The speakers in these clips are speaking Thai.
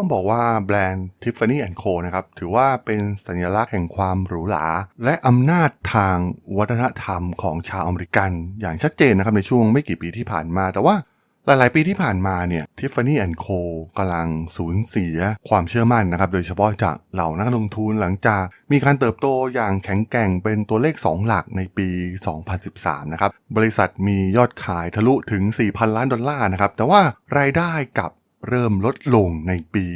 ต้องบอกว่าแบรนด์ Tiffany Co นะครับ ถือว่าเป็นสัญลักษณ์แห่งความหรูหรา และอำนาจทางวัฒนธรรมของชาวอเมริกัน อย่างชัดเจนนะครับในช่วงไม่กี่ปีที่ผ่านมา แต่ว่าหลาย ๆ ปีที่ผ่านมาเนี่ย Tiffany Co กำลังสูญเสียความเชื่อมั่นนะครับ โดยเฉพาะจากเหล่านักลงทุนหลังจาก มีการเติบโตอย่างแข็งแกร่งเป็นตัวเลข 2 หลักในปี 2013 นะครับ บริษัทมียอดขายทะลุถึง 4,000 ล้านดอลลาร์นะครับ แต่ว่ารายได้กับ เริ่มลดลงในปี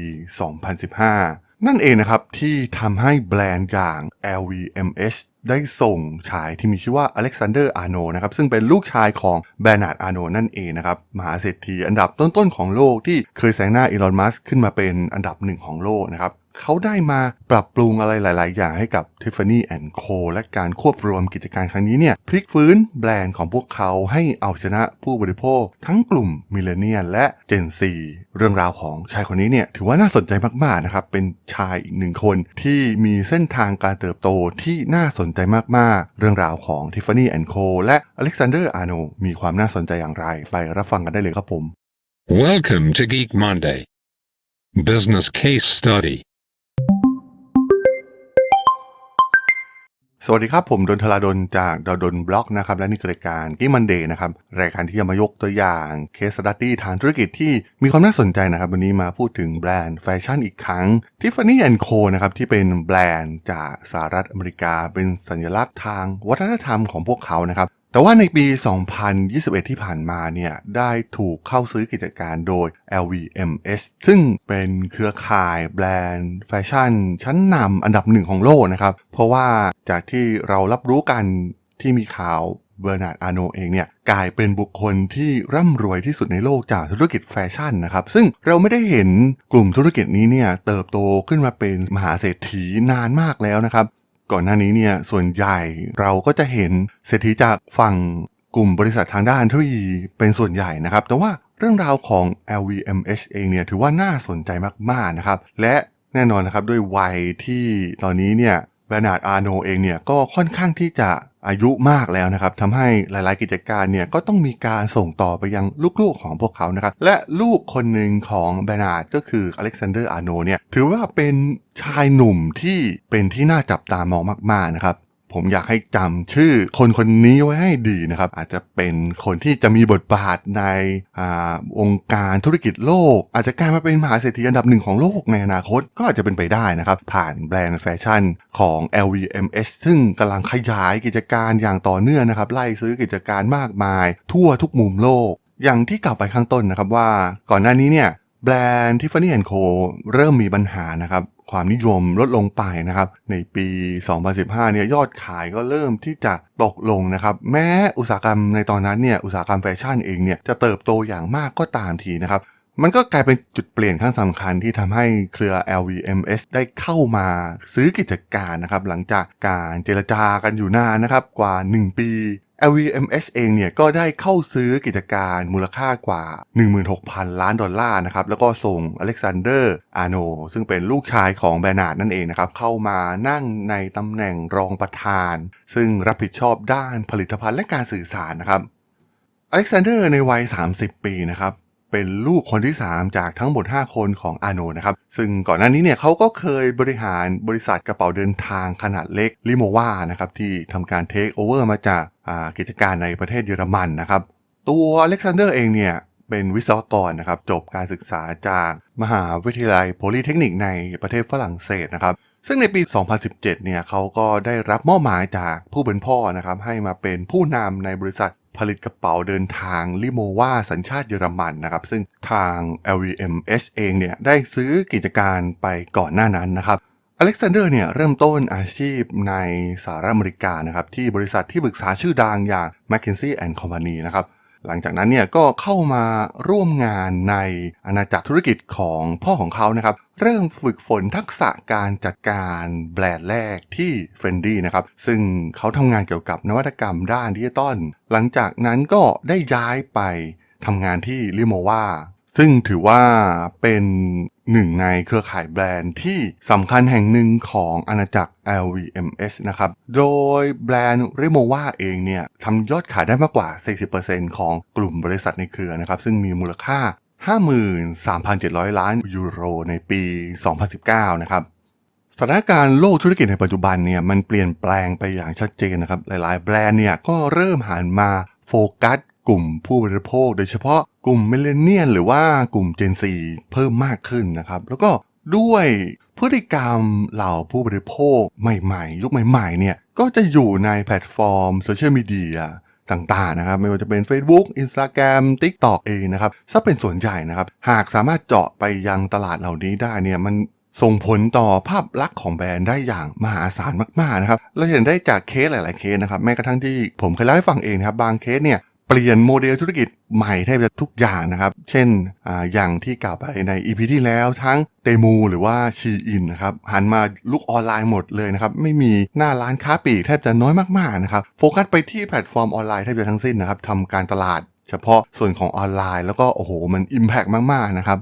2015 นั่นเองนะครับที่ทำให้แบรนด์อย่าง LVMH ได้ส่งชายที่มีชื่อว่าอเล็กซานเดอร์อาโนนะครับซึ่งเป็นลูกชายของแบรนาร์ดอาโนนั่นเองนะครับมหาเศรษฐีอันดับต้นๆของโลกที่เคยแซงหน้าอีลอนมัสขึ้นมาเป็นอันดับหนึ่งของโลกนะครับ เขาได้มาปรับปรุงอะไรหลาย ๆ อย่างให้กับ Tiffany Co และการควบรวมกิจการครั้งนี้เนี่ยพลิกฟื้นแบรนด์ของพวกเขาให้เอาชนะผู้บริโภค ทั้งกลุ่มมิเลเนียลและ Gen Z เรื่องราวของชายคนนี้เนี่ยถือว่าน่าสนใจมาก ๆ นะครับ เป็นชายอีกหนึ่งคนที่มีเส้นทางการเติบโตที่น่าสนใจมาก ๆ เรื่องราวของ Tiffany Co และ Alexander Arnold มีความน่าสนใจอย่างไร ไปรับฟังกันได้เลยครับผม Welcome to Geek Monday. Business Case Study. สวัสดีครับ ผมดนทลาดนจากดดนบล็อกนะครับ และนี่คือรายการกิมันเดย์นะครับ รายการที่จะมายกตัวอย่างเคสดัตตี้ทางธุรกิจที่มีความน่าสนใจนะครับ วันนี้มาพูดถึงแบรนด์แฟชั่นอีกครั้ง Tiffany Co นะครับ ที่เป็นแบรนด์จากสหรัฐอเมริกา เป็นสัญลักษณ์ทางวัฒนธรรมของพวกเขานะครับ แต่ว่าในปี 2021 ที่ผ่านมาเนี่ยได้ถูกเข้าซื้อกิจการโดย LVMH ซึ่งเป็นเครือข่ายแบรนด์แฟชั่น ชั้นนำอันดับหนึ่งของโลกนะครับ เพราะว่าจากที่เรารับรู้กันที่มีข่าวเบอร์นาร์ดอาโนเองเนี่ยกลายเป็นบุคคลที่ร่ำรวยที่สุดในโลกจากธุรกิจแฟชั่นนะครับ ซึ่งเราไม่ได้เห็นกลุ่มธุรกิจนี้เนี่ยเติบโตขึ้นมาเป็นมหาเศรษฐีนานมากแล้วนะครับ ก่อนหน้านี้เนี่ยส่วนใหญ่เราก็จะเห็นเศรษฐีจากฝั่งกลุ่มบริษัททางด้านเทคโนโลยีเป็นส่วนใหญ่นะครับ แต่ว่าเรื่องราวของ LVMH เองเนี่ยถือว่าน่าสนใจมากๆนะครับ และแน่นอนนะครับด้วยวัยที่ตอนนี้เนี่ยแบรนาร์ดอาโนเองเนี่ยก็ค่อนข้างที่จะ อายุมากแล้วนะครับทำให้หลาย ๆ กิจการเนี่ยก็ต้องมีการส่งต่อไปยังลูก ๆ ของพวกเขานะครับและลูกคนหนึ่งของแบรนาร์ดก็คืออเล็กซานเดอร์อาโนเนี่ยถือว่าเป็นชายหนุ่มที่เป็นที่น่าจับตามองมาก ๆ นะครับ ผมอยากให้จำชื่อคนคนนี้ไว้ให้ดีนะครับ อาจจะเป็นคนที่จะมีบทบาทในอ่าองค์การธุรกิจโลก อาจจะกลายมาเป็นมหาเศรษฐีอันดับหนึ่งของโลกในอนาคตก็อาจจะเป็นไปได้นะครับ ผ่านแบรนด์แฟชั่นของ LVMH ซึ่งกำลังขยายกิจการอย่างต่อเนื่องนะครับ ไล่ซื้อกิจการมากมาย ทั่วทุกมุมโลกอย่างที่กล่าวไปข้างต้นนะครับว่าก่อนหน้านี้เนี่ย แบรนด์ Tiffany Co เริ่มมีปัญหานะครับความนิยมลดลงไปนะครับในปี 2015 เนี่ยยอดขายก็เริ่มที่จะตกลงนะครับแม้อุตสาหกรรมในตอนนั้นเนี่ยอุตสาหกรรมแฟชั่นเองเนี่ยจะเติบโตอย่างมากก็ตามทีนะครับมันก็กลายเป็นจุดเปลี่ยนครั้งสำคัญที่ทำให้เครือ LVMH ได้เข้ามาซื้อกิจการนะครับหลังจากการเจรจากันอยู่นานนะครับกว่า 1 ปี LVMH เองเนี่ยก็ได้เข้าซื้อกิจการมูลค่ากว่า 16,000 ล้านดอลลาร์นะครับแล้วก็ส่งอเล็กซานเดอร์อาโนซึ่งเป็นลูกชายของแบรนาร์ดนั่นเองนะครับเข้ามานั่งในตำแหน่งรองประธาน ซึ่งรับผิดชอบด้านผลิตภัณฑ์และการสื่อสารนะครับอเล็กซานเดอร์ในวัย 30 ปีนะครับ เป็นลูกคนที่ 3 จากทั้งหมด 5 คนของอาโนนะครับ ซึ่งก่อนหน้านี้เนี่ยเขาก็เคยบริหารบริษัทกระเป๋าเดินทางขนาดเล็กลิโมวานะครับที่ทำการเทคโอเวอร์มาจากกิจการในประเทศเยอรมันนะครับ ตัวอเล็กซานเดอร์เองเนี่ยเป็นวิศวกรนะครับจบการศึกษาจากมหาวิทยาลัยโพลีเทคนิคในประเทศฝรั่งเศสนะครับซึ่งในปี 2017 เนี่ยเขาก็ได้รับมอบหมายจากผู้เป็นพ่อนะครับให้มาเป็นผู้นำในบริษัท ผลิตกระเป๋าเดินทางลิโมวาสัญชาติเยอรมันนะครับซึ่งทาง LVMH เองเนี่ยได้ซื้อกิจการไปก่อนหน้านั้นนะครับอเล็กซานเดอร์เนี่ยเริ่มต้นอาชีพในสหรัฐอเมริกานะครับที่บริษัทที่ปรึกษาชื่อดังอย่าง McKinsey and Company นะครับ หลังจากนั้นเนี่ยก็เข้ามาร่วมงานในอาณาจักรธุรกิจของพ่อของเขานะครับ เริ่มฝึกฝนทักษะการจัดการแบรนด์แรกที่เฟนดี้นะครับ ซึ่งเขาทำงานเกี่ยวกับนวัตกรรมด้านดิจิตอลหลังจากนั้นก็ได้ย้ายไปทำงานที่ลิโมวาซึ่งถือว่าเป็นหนึ่งในเครือข่ายแบรนด์ที่สำคัญแห่งหนึ่งของอาณาจักร LVMH นะครับ โดยแบรนด์ r i m o v a เองเนี่ยทำยอดขายได้มากกว่า 40%ของกลุ่มบริษัทในเครือนะครับ ซึ่งมีมูลค่า 53,700 ล้านยูโรในปี 2019 นะครับสถานการณ์โลกธุรกิจในปัจจุบันเนี่ยมันเปลี่ยนแปลงไปอย่างชัดเจนนะครับ หลายๆ แบรนด์เนี่ยก็เริ่มหันมาโฟกัส กลุ่มผู้บริโภค โดยเฉพาะกลุ่มเมเลเนียนหรือว่ากลุ่ม Gen Z เพิ่มมากขึ้นนะครับ แล้วก็ด้วยพฤติกรรมเหล่าผู้บริโภคใหม่ๆ ยุคใหม่ๆเนี่ยก็จะอยู่ในแพลตฟอร์มโซเชียลมีเดียต่างๆนะครับไม่ว่าจะเป็น Facebook Instagram TikTok เองนะครับซะเป็นส่วนใหญ่นะครับ หากสามารถเจาะไปยังตลาดเหล่านี้ได้เนี่ยมันส่งผลต่อภาพลักษณ์ของแบรนด์ได้อย่างมหาศาลมากๆนะครับเราเห็นได้จากเคสหลาย ๆเคสนะครับแม้กระทั่งที่ผมเคยเล่าให้ฟังเองนะครับบางเคสเนี่ย เปลี่ยนโมเดลธุรกิจใหม่แทบจะทุกอย่างนะครับ เช่นออย่างที่กล่าวไปใน EP ที่แล้วทั้งเตมูหรือว่าชีอินนะครับหันมาลุกออนไลน์หมดเลยนะครับ ไม่มีหน้าร้านค้าปลีกแทบจะน้อยมากๆนะครับโฟกัสไปที่แพลตฟอร์มออนไลน์แทบจะทั้งสิ้นนะครับทำการตลาดเฉพาะส่วนของออนไลน์แล้วก็โอ้โหมัน Impact มาก ๆ นะครับ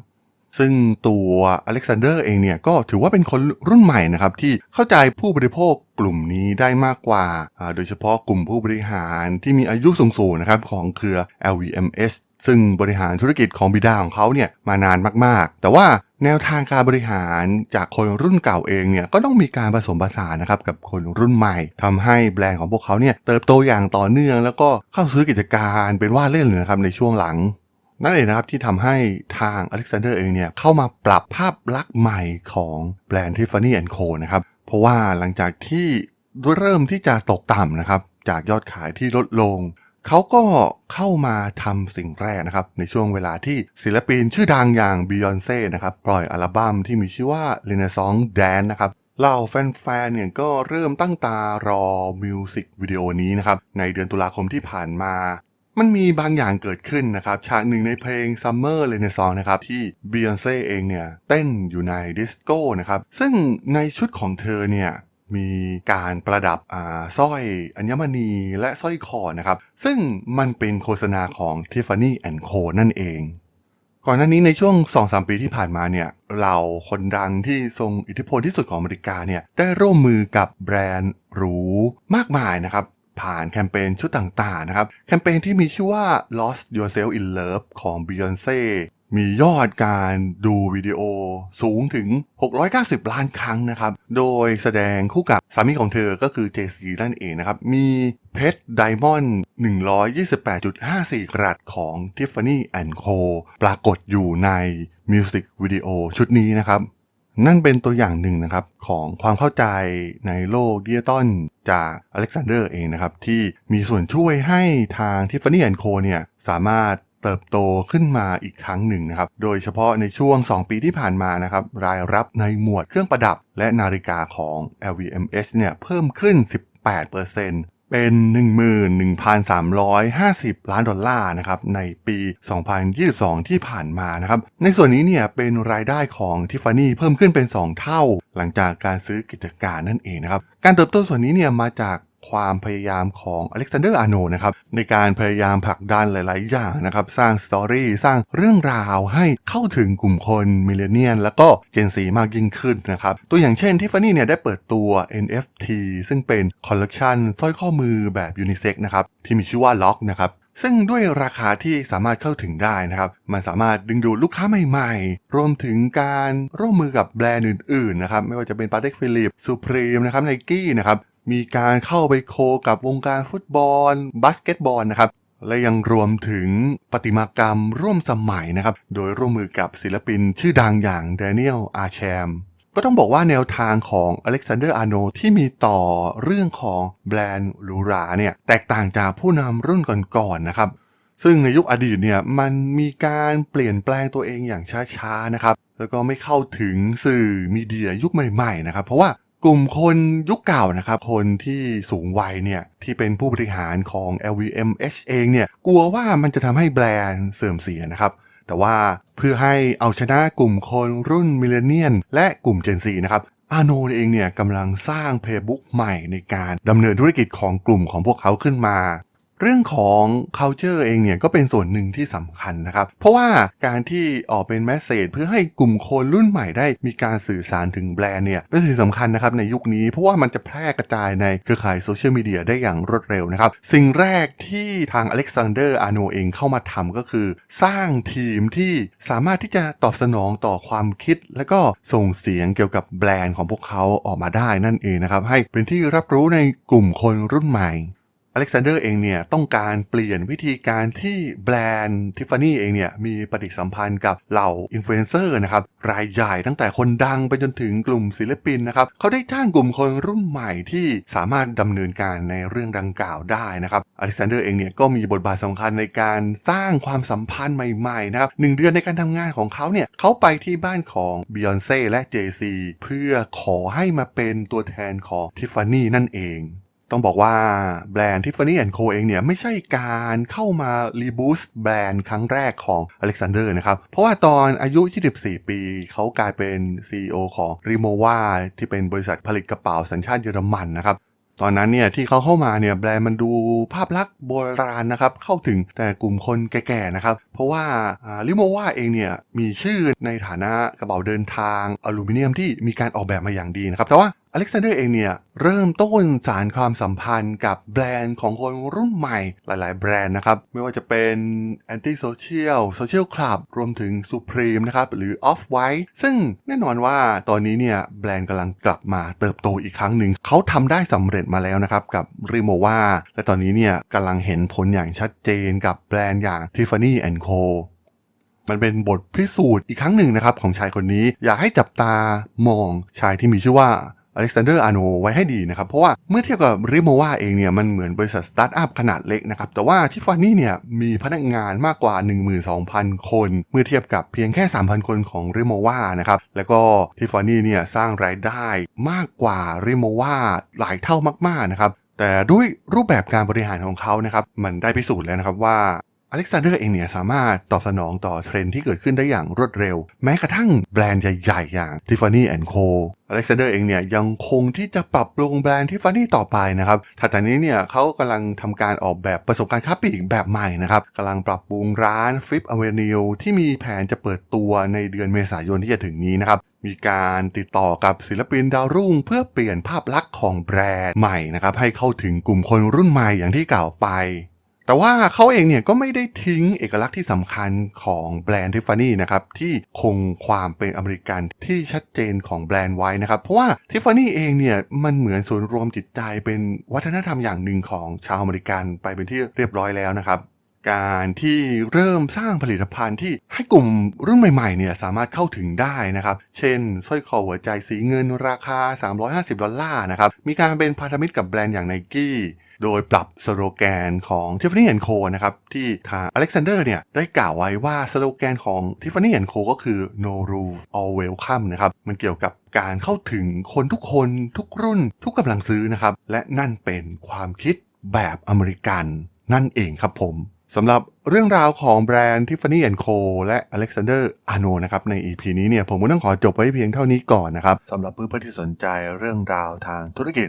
ซึ่งตัวอเล็กซานเดอร์เองเนี่ยก็ถือว่าเป็นคนรุ่นใหม่นะครับที่เข้าใจผู้บริโภคกลุ่มนี้ได้มากกว่า โดยเฉพาะกลุ่มผู้บริหารที่มีอายุสูงๆนะครับของเครือ LVMS ซึ่งบริหารธุรกิจของบิดาของเขาเนี่ยมานานมากๆ แต่ว่าแนวทางการบริหารจากคนรุ่นเก่าเองเนี่ยก็ต้องมีการผสมผสานนะครับกับคนรุ่นใหม่ทำให้แบรนด์ของพวกเขาเนี่ยเติบโตอย่างต่อเนื่อง แล้วก็เข้าซื้อกิจการเป็นว่าเล่นเลยนะครับในช่วงหลัง นั่นเองนะครับที่ทำให้ทางอเล็กซานเดอร์เองเนี่ยเข้ามาปรับภาพลักษณ์ใหม่ของแบรนด์ Tiffany Co นะครับเพราะว่าหลังจากที่เริ่มที่จะตกต่ำนะครับจากยอดขายที่ลดลง เขาก็เข้ามาทำสิ่งแรกนะครับ ในช่วงเวลาที่ศิลปินชื่อดังอย่าง Beyonce นะครับปล่อยอัลบั้มที่มีชื่อว่า Renaissance Dance นะครับเหล่าแฟนๆเนี่ยก็เริ่มตั้งตารอมิวสิกวิดีโอนี้นะครับในเดือนตุลาคมที่ผ่านมา มันมีบางอย่างเกิดขึ้นนะครับ ฉากหนึ่งในเพลง Summer Renaissance นะครับ ที่ Beyonce เองเนี่ย เต้นอยู่ในดิสโก้นะครับ ซึ่งในชุดของเธอเนี่ยมีการประดับอ่าสร้อยอัญมณีและสร้อยคอนะครับ ซึ่งมันเป็นโฆษณาของ Tiffany Co นั่นเอง ก่อนหน้านี้ในช่วง 2-3 ปีที่ผ่านมาเนี่ยเราคนดังที่ทรงอิทธิพลที่สุดของอเมริกาเนี่ยได้ร่วมมือกับแบรนด์หรูมากมายนะครับ ผ่านแคมเปญชุดต่างๆนะครับ แคมเปญที่มีชื่อว่า Lost Yourself in Love ของ Beyonce มียอดการดูวิดีโอสูงถึง 690 ล้านครั้งนะครับ โดยแสดงคู่กับสามีของเธอก็คือเจซีนั่นเองนะครับ มีเพชรไดมอนด์128.54 กรัตของ Tiffany Co ปรากฏอยู่ในมิวสิกวิดีโอชุดนี้นะครับ นั่นเป็นตัวอย่างหนึ่งนะครับของความเข้าใจในโลกดิจิตอลจากอเล็กซานเดอร์เองนะครับ ที่มีส่วนช่วยให้ทาง Tiffany Co เนี่ยสามารถเติบโตขึ้นมาอีกครั้งหนึ่งนะครับ โดยเฉพาะในช่วง 2 ปีที่ผ่านมานะครับ รายรับในหมวดเครื่องประดับและนาฬิกาของ LVMH เนี่ยเพิ่มขึ้น 18%เเป็น 11,350 ล้านดอลลาร์นะครับในปี 2022 ที่ผ่านมานะครับในส่วนนี้เนี่ยเป็นรายได้ของทิฟฟานี่เพิ่มขึ้นเป็น 2 เท่า หลังจากการซื้อกิจการนั่นเองนะครับการเติบโตส่วนนี้เนี่ยมาจาก ความพยายามของอเล็กซานเดอร์อาโนนะครับในการพยายามผลักดันหลาย ๆ อย่างนะครับ สร้างสตอรี่สร้างเรื่องราวให้เข้าถึงกลุ่มคนมิเลเนียน แล้วก็เจนซีมากยิ่งขึ้นนะครับ ตัวอย่างเช่นที่ฟานี่เนี่ยได้เปิดตัว NFT ซึ่งเป็นคอลเลกชันสร้อยข้อมือแบบยูนิเซ็กนะครับที่มีชื่อว่าล็อกนะครับซึ่งด้วยราคาที่สามารถเข้าถึงได้นะครับ มันสามารถดึงดูดลูกค้าใหม่ๆ รวมถึงการร่วมมือกับแบรนด์อื่นๆนะครับ ไม่ว่าจะเป็นปาเต็กฟิลิปซูพรีมนะครับไนกี้นะครับ มีการเข้าไปโคกับวงการฟุตบอลบาสเกตบอลนะครับและยังรวมถึงประติมากรรมร่วมสมัยนะครับ โดยร่วมมือกับศิลปินชื่อดังอย่างแดเนียลอาแชมก็ต้องบอกว่าแนวทางของอเล็กซานเดอร์อาโนที่มีต่อเรื่องของแบรนด์หรูราเนี่ยแตกต่างจากผู้นำรุ่นก่อนๆนะครับ ซึ่งในยุคอดีตเนี่ยมันมีการเปลี่ยนแปลงตัวเองอย่างช้าๆนะครับ แล้วก็ไม่เข้าถึงสื่อมีเดียยุคใหม่ๆนะครับ เพราะว่า กลุ่มคนยุคเก่านะครับ คนที่สูงวัยเนี่ยที่เป็นผู้บริหารของ LVMH เองเนี่ยกลัวว่ามันจะทำให้แบรนด์เสื่อมเสียนะครับ แต่ว่าเพื่อให้เอาชนะกลุ่มคนรุ่นมิเลเนียน และกลุ่ม Gen Z นะครับอาโนเองเนี่ยกำลังสร้างเพย์บุ๊กใหม่ในการดำเนินธุรกิจของกลุ่มของพวกเขาขึ้นมา เรื่องของ culture เองเนี่ยก็เป็นส่วนหนึ่งที่สำคัญนะครับ เพราะว่าการที่ออกเป็นแมสเซจเพื่อให้กลุ่มคนรุ่นใหม่ได้มีการสื่อสารถึงแบรนด์เนี่ยเป็นสิ่งสำคัญนะครับในยุคนี้เพราะว่ามันจะแพร่กระจายในเครือข่ายโซเชียลมีเดียได้อย่างรวดเร็วนะครับ สิ่งแรกที่ทางอเล็กซานเดอร์อาโนเองเข้ามาทำก็คือ สร้างทีมที่สามารถที่จะตอบสนองต่อความคิด และก็ส่งเสียงเกี่ยวกับแบรนด์ของพวกเขาออกมาได้นั่นเองนะครับให้เป็นที่รับรู้ในกลุ่มคนรุ่นใหม่ อเล็กซานเดอร์เองเนี่ยต้องการเปลี่ยนวิธีการที่แบรนด์ทิฟฟานี่เองเนี่ยมีปฏิสัมพันธ์กับเหล่าอินฟลูเอนเซอร์นะครับรายใหญ่ตั้งแต่คนดังไปจนถึงกลุ่มศิลปินนะครับเขาได้จ้างกลุ่มคนรุ่นใหม่ที่สามารถดำเนินการในเรื่องดังกล่าวได้นะครับอเล็กซานเดอร์เองเนี่ยก็มีบทบาทสำคัญในการสร้างความสัมพันธ์ใหม่ๆนะครับหนึ่งเดือนในการทำงานของเขาเนี่ยเขาไปที่บ้านของบิยอนเซ่และเจซีเพื่อขอให้มาเป็นตัวแทนของทิฟฟานี่นั่นเอง ต้องบอกว่าแบรนด์ Tiffany Co เองเนี่ยไม่ใช่การเข้ามารีบูสต์แบรนด์ครั้งแรกของอเล็กซานเดอร์นะครับ เพราะว่าตอนอายุ 24 ปี เขากลายเป็น CEO ของ r i m o v a ที่เป็นบริษัทผลิตกระเป๋าสัญชาติเยอรมันนะครับตอนนั้นเนี่ยที่เขาเข้ามาเนี่ยแบรนด์มันดูภาพลักษณ์โบราณนะครับเข้าถึงแต่กลุ่มคนแก่ๆนะครับ เพราะว่าลิโมวาเองเนี่ยมีชื่อในฐานะกระเป๋าเดินทางอลูมิเนียมที่มีการออกแบบมาอย่างดีนะครับแต่ว่า อเล็กซานเดอร์เองเนี่ยเริ่มต้นสารความสัมพันธ์กับแบรนด์ของคนรุ่นใหม่หลาย ๆ แบรนด์นะครับ ไม่ว่าจะเป็น Anti Social Social Club รวมถึง Supreme นะครับ หรือ Off White ซึ่งแน่นอนว่าตอนนี้เนี่ยแบรนด์กำลังกลับมาเติบโตอีกครั้งหนึ่ง เขาทำได้สำเร็จมาแล้วนะครับ กับ r i m o v a และตอนนี้เนี่ยกำลังเห็นผลอย่างชัดเจนกับแบรนด์อย่าง Tiffany Co มันเป็นบทพิสูจน์อีกครั้งหนึ่งนะครับของชายคนนี้ อยากให้จับตามองชายที่มีชื่อว่า อเล็กซานเดอร์อาโนไว้ให้ดีนะครับ เพราะว่าเมื่อเทียบกับริโมวาเองเนี่ยมันเหมือนบริษัทสตาร์ทอัพขนาดเล็กนะครับ แต่ว่าทิฟฟานี่เนี่ยมีพนักงานมากกว่า 12,000 คน เมื่อเทียบกับเพียงแค่ 3,000 คนของริโมวานะครับ แล้วก็ทิฟฟานี่เนี่ยสร้างรายได้มากกว่าริโมวาหลายเท่ามากๆนะครับแต่ด้วยรูปแบบการบริหารของเขานะครับมันได้พิสูจน์แล้วนะครับว่า อเล็กซานเดอร์เองเนี่ยสามารถตอบสนองต่อเทรนด์ที่เกิดขึ้นได้อย่างรวดเร็ว แม้กระทั่งแบรนด์ใหญ่ๆอย่าง Tiffany Co อเล็กซานเดอร์เองเนี่ยยังคงที่จะปรับปรุงแบรนด์ Tiffany ต่อไปนะครับถัดจากนี้เนี่ยเขากำลังทำการออกแบบประสบการณ์ค้าปลีกแบบใหม่นะครับกำลังปรับปรุงร้าน Flip Avenue ที่มีแผนจะเปิดตัวในเดือนเมษายนที่จะถึงนี้นะครับมีการติดต่อกับศิลปินดาวรุ่ง เพื่อเปลี่ยนภาพลักษณ์ของแบรนด์ใหม่นะครับให้เข้าถึงกลุ่มคนรุ่นใหม่อย่างที่กล่าวไป แต่ว่าเขาเองเนี่ยก็ไม่ได้ทิ้งเอกลักษณ์ที่สำคัญของแบรนด์ทิฟฟานี่นะครับที่คงความเป็นอเมริกันที่ชัดเจนของแบรนด์ไว้นะครับ เพราะว่าทิฟฟานี่เองเนี่ยมันเหมือนศูนย์รวมจิตใจเป็นวัฒนธรรมอย่างหนึ่งของชาวอเมริกันไปเป็นที่เรียบร้อยแล้วนะครับการที่เริ่มสร้างผลิตภัณฑ์ที่ให้กลุ่มรุ่นใหม่ๆเนี่ยสามารถเข้าถึงได้นะครับ เช่นสร้อยคอหัวใจสีเงินราคา 350 ดอลลาร์นะครับ มีการเป็นพันธมิตรกับแบรนด์อย่างไนกี้ โดยปรับสโลแกนของ Tiffany Co นะครับที่ทางอเล็กซานเดอร์เนี่ยได้กล่าวไว้ว่าสโลแกนของ Tiffany Co ก็คือ no rule all welcome นะครับมันเกี่ยวกับการเข้าถึงคนทุกคนทุกรุ่นทุกกำลังซื้อนะครับและนั่นเป็นความคิดแบบอเมริกันนั่นเองครับผมสำหรับเรื่องราวของแบรนด์ Tiffany Co และ Alexander Arno นะครับใน EP นี้เนี่ยผมก็ต้องขอจบไว้เพียงเท่านี้ก่อนนะครับสำหรับเพื่อนๆที่สนใจเรื่องราวทางธุรกิจ